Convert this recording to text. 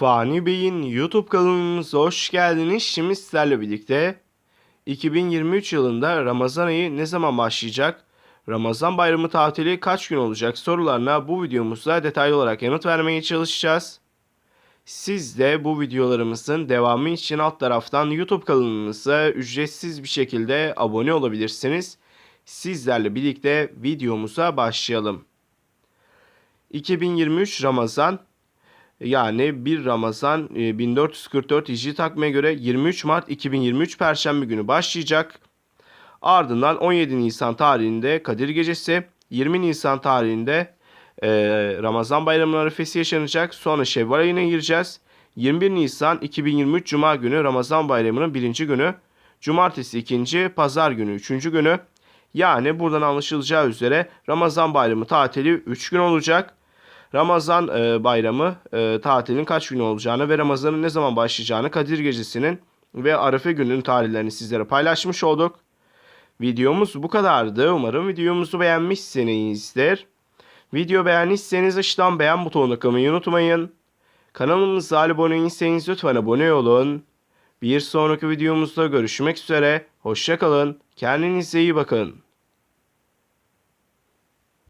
Fani Bey'in YouTube kanalımıza hoş geldiniz. Şimdi sizlerle birlikte 2023 yılında Ramazan ayı ne zaman başlayacak? Ramazan bayramı tatili kaç gün olacak sorularına bu videomuzda detaylı olarak yanıt vermeye çalışacağız. Siz de bu videolarımızın devamı için alt taraftan YouTube kanalımıza ücretsiz bir şekilde abone olabilirsiniz. Sizlerle birlikte videomuza başlayalım. 2023 Ramazan yani 1 Ramazan e, 1444 Hicri takvime göre 23 Mart 2023 Perşembe günü başlayacak. Ardından 17 Nisan tarihinde Kadir Gecesi, 20 Nisan tarihinde e, Ramazan Bayramı'nın arifesi yaşanacak. Sonra Şevval ayına gireceğiz. 21 Nisan 2023 Cuma günü Ramazan Bayramı'nın birinci günü. Cumartesi ikinci, Pazar günü üçüncü günü. Yani buradan anlaşılacağı üzere Ramazan Bayramı tatili 3 gün olacak. Ramazan e, bayramı e, tatilin kaç gün olacağını ve Ramazan'ın ne zaman başlayacağını Kadir Gecesi'nin ve Arife gününün tarihlerini sizlere paylaşmış olduk. Videomuz bu kadardı. Umarım videomuzu beğenmişsinizdir. Video beğendiyseniz aşağıdan beğen butonuna tıklamayı unutmayın. Kanalımıza abone değilseniz lütfen abone olun. Bir sonraki videomuzda görüşmek üzere. Hoşçakalın. Kendinize iyi bakın.